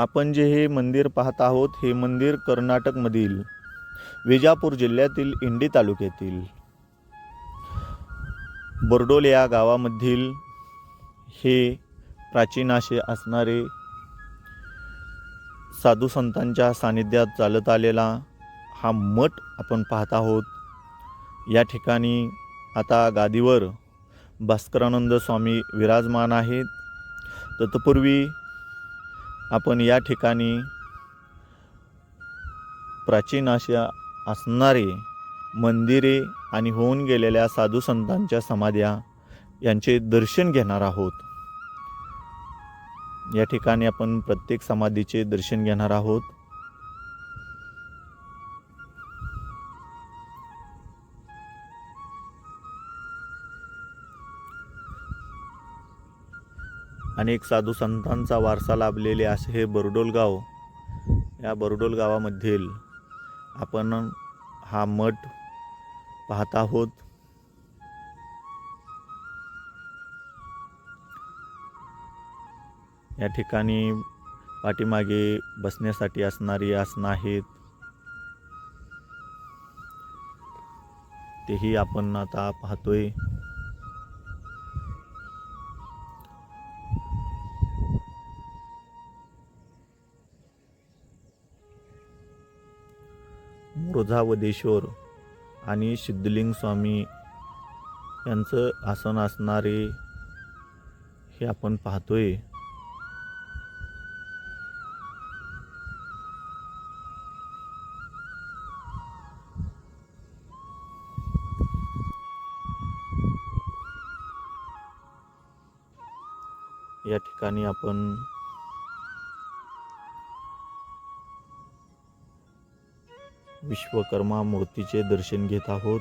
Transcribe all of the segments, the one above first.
आपण जे हे मंदिर पाहत आहोत हे मंदिर कर्नाटकमधील विजापूर जिल्ह्यातील इंडी तालुक्यातील. बोर्डोल या गावामधील हे प्राचीन असे असणारे साधू संतांच्या सानिध्यात चालत आलेला हा मठ आपण पाहत आहोत. या ठिकाणी आता गादीवर भास्करानंद स्वामी विराजमान आहेत. तत्पूर्वी आपण या ठिकाणी प्राचीन अशा असणारे मंदिरे आणि होऊन गेलेल्या साधू संतांच्या समाध्या यांचे दर्शन घेणार आहोत. या ठिकाणी आपण प्रत्येक समाधीचे दर्शन घेणार आहोत. अनेक साधू संतांचा वारसा लाभलेले असे हे बरडोल गाव या बरडोल गावामधील आपण हा मठ पाहत आहोत. या ठिकाणी पाठीमागे बसण्यासाठी असणारी आसनं आहेत. तेही आपण आता पाहतोय. मोरझावदेश्वर आणि सिद्धलिंग स्वामी यांचं आसन असणारे हे आपण पाहतोय. या ठिकाणी आपण विश्वकर्मा मूर्तीचे दर्शन घेत आहोत.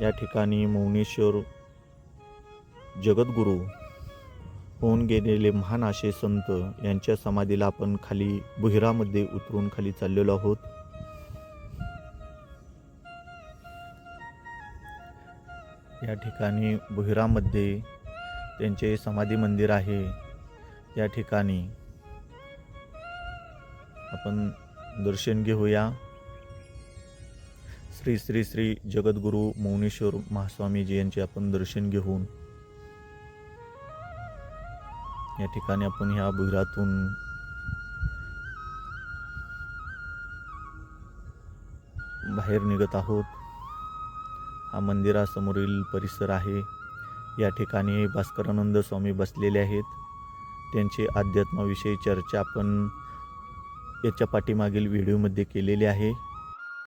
या ठिकाणी मौनेश्वर जगद्गुरू होऊन गेलेले महान असे संत यांच्या समाधीला आपण खाली बुहिरामध्ये उतरून खाली चाललेलो आहोत. या ठिकाणी बुहिरामध्ये त्यांचे समाधी मंदिर आहे. या ठिकाणी आपण दर्शन घेऊया. श्री श्री श्री जगद्गुरू मौनेश्वर महास्वामीजी यांचे आपण दर्शन घेऊन या ठिकाणी आपण ह्या बुहिरातून बाहेर निघत आहोत. हा मंदिरासमोरील परिसर आहे. या ठिकाणी भास्करानंद स्वामी बसलेले आहेत. त्यांची अध्यात्माविषयी चर्चा आपण याच्या पाठीमागील व्हिडिओमध्ये केलेले आहे.